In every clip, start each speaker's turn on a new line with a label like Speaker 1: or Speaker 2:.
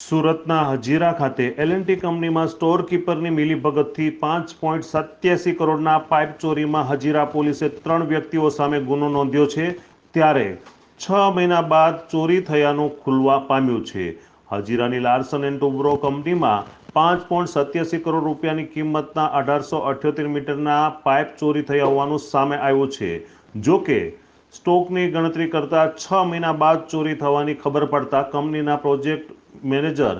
Speaker 1: સુરતના હજીરા ખાતે એલએનટી કંપનીમાં સ્ટોર કીપરની મિલીભગતથી પાંચ પોઈન્ટ સત્યાસી કરોડના પાઇપ ચોરીમાં હજીરા પોલીસે ત્રણ વ્યક્તિઓ સામે ગુનો નોંધ્યો છે. ત્યારે છ મહિના બાદ ચોરી થયાનું ખુલવા પામ્યું છે. હજીરાની લાર્સન એન્ડ ટુબ્રો કંપનીમાં પાંચ પોઈન્ટ સત્યાસી કરોડ રૂપિયાની કિંમતના અઢારસો અઠ્યોતેર મીટરના પાઇપ ચોરી થયા હોવાનું સામે આવ્યું છે. જો કે સ્ટોકની ગણતરી કરતા છ મહિના બાદ ચોરી થવાની ખબર પડતા કંપનીના પ્રોજેક્ટ મેનેજર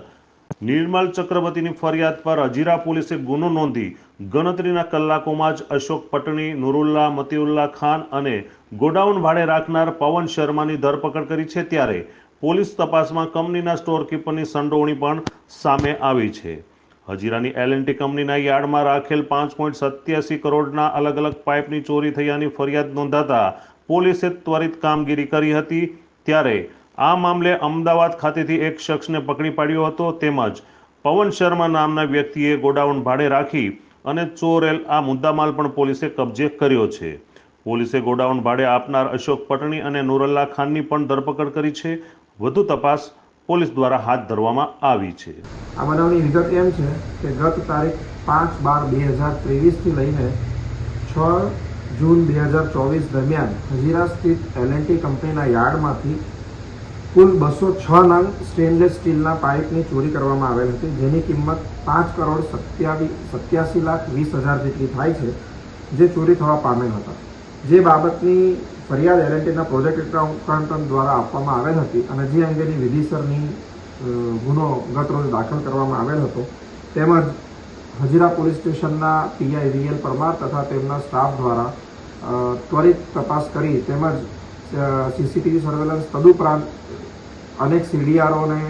Speaker 1: નિર્મલ ચક્રવર્તીની ફરિયાદ પર હજીરા પોલીસે ગુનો નોંધી ગણતરીના કલાકોમાં જ અશોક પટણી, નુરુલ્લા, મતીઉલ્લા ખાન અને ગોડાઉન ભાડે રાખનાર પવન શર્માની ધરપકડ કરી છે ત્યારે પોલીસ તપાસમાં કંપનીના સ્ટોરકીપરની સંડોવણી પણ સામે આવી છે. હજીરાની એલએનટી કંપનીના યાર્ડમાં રાખેલ પાંચ પોઈન્ટ સત્યાસી કરોડના અલગ અલગ પાઇપની ચોરી થયાની ફરિયાદ નોંધાતા પોલીસે ત્વરિત કામગીરી કરી હતી. ત્યારે આ મામલે અમદાવાદ ખાતેથી એક શખ્સને પકડી પાડ્યો હતો તેમજ પવન શર્મા નામના વ્યક્તિએ ગોડાઉન ભાડે રાખી અને ચોરેલ આ મુદ્દામાલ પણ પોલીસે કબજે કર્યો છે. પોલીસે ગોડાઉન ભાડે આપનાર અશોક પટણી અને નુરલ્લા ખાનની પણ ધરપકડ કરી છે. વધુ તપાસ પોલીસ દ્વારા હાથ ધરવામાં આવી છે.
Speaker 2: આ બનાવની વિગત એમ છે કે ગત તારીખ પાંચ બાર બે હજાર ત્રેવીસથી લઈને છ જૂન બે હજાર ચોવીસ દરમિયાન હજીરા સ્થિત એલએનટી કંપનીના યાર્ડમાંથી કુલ બસો છ નંગ સ્ટેનલેસ સ્ટીલના પાઇપની ચોરી કરવામાં આવેલ હતી, જેની કિંમત પાંચ કરોડ સત્યાવી, સત્યાસી લાખ વીસ હજાર જેટલી થાય છે, જે ચોરી થવા પામેલ હતા. જે બાબતની ફરિયાદ એલએનટીના પ્રોજેક્ટ એકાઉન્ટન્ટ દ્વારા આપવામાં આવેલ હતી અને જે અંગેની વિધિસરની ગુનો ગત રોજ દાખલ કરવામાં આવેલ હતો, તેમજ હજીરા પોલીસ સ્ટેશનના પીઆઈ વીએલ પરમાર તથા તેમના સ્ટાફ દ્વારા ત્વરિત તપાસ કરી તેમજ સીસીટીવી સર્વેલન્સ તદુપરાંત અનેક સીડીઆરઓને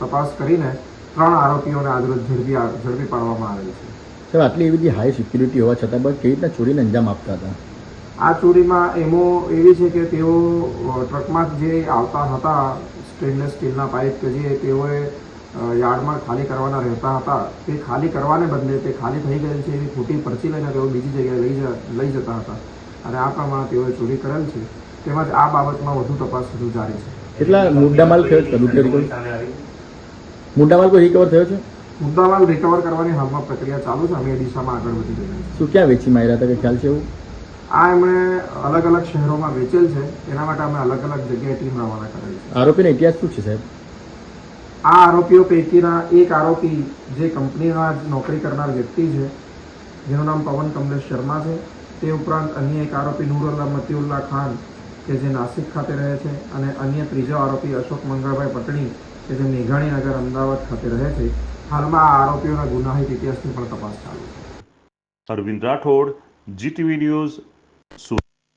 Speaker 2: તપાસ કરીને ત્રણ આરોપીઓને આજરોજ ઝડપી ઝડપી પાડવામાં આવેલ છે.
Speaker 3: સર આટલી એવી બધી હાઈ સિક્યુરિટી હોવા છતાં પણ કેવી રીતના ચોરીને અંજામ આપતા હતા?
Speaker 2: આ ચોરીમાં એમો એવી છે કે તેઓ ટ્રકમાં જે આવતા હતા સ્ટેનલેસ સ્ટીલના પાઇપ કે જે તેઓએ યાર્ડમાં ખાલી કરવાના રહેતા હતા તે ખાલી કરવાને બદલે તે ખાલી થઈ ગયેલ છે એવી ખોટી પરચી લઈને તેઓ બીજી જગ્યાએ લઈ જ લઈ જતા હતા. અને આ પ્રમાણે તેઓએ ચોરી કરેલ છે. તેમજ આ બાબતમાં વધુ તપાસ વધુ જારી છે.
Speaker 3: કેટલા મુદ્દામાલ થયો છે? મુદ્દામાલ કોઈ રિકવર થયો છે?
Speaker 2: મુદ્દામાલ રિકવર કરવાની હાલમાં પ્રક્રિયા ચાલુ છે. અમે એ દિશામાં આગળ વધી રહ્યા છીએ.
Speaker 3: શું ક્યાં વેચી માર્યા હતા? કે ખ્યાલ છે એવું?
Speaker 2: આ એમણે અલગ અલગ શહેરોમાં વેચેલ છે. એના માટે અમે અલગ અલગ જગ્યાએ ટીમ રવાના કરેલી છે.
Speaker 3: આરોપીનો ઇતિહાસ શું છે સાહેબ?
Speaker 2: આ આરોપીઓ પૈકીના એક આરોપી જે કંપનીમાં નોકરી કરનાર વ્યક્તિ છે જેનું નામ પવન કમલેશ શર્મા છે. તે ઉપરાંત અન્ય એક આરોપી નૂરુલ્લા મતીઉલ્લા ખાન કે જે નાસિક ખાતે રહે છે અને અન્ય ત્રીજો આરોપી અશોક મંગળભાઈ પટણી, કે જે મેઘાણીનગર અમદાવાદ ખાતે રહે છે, હાલમાં આ આરોપીઓના ગુનાહિત ઇતિહાસની પણ તપાસ ચાલુ છે.
Speaker 1: Arvind Rathod, GTV news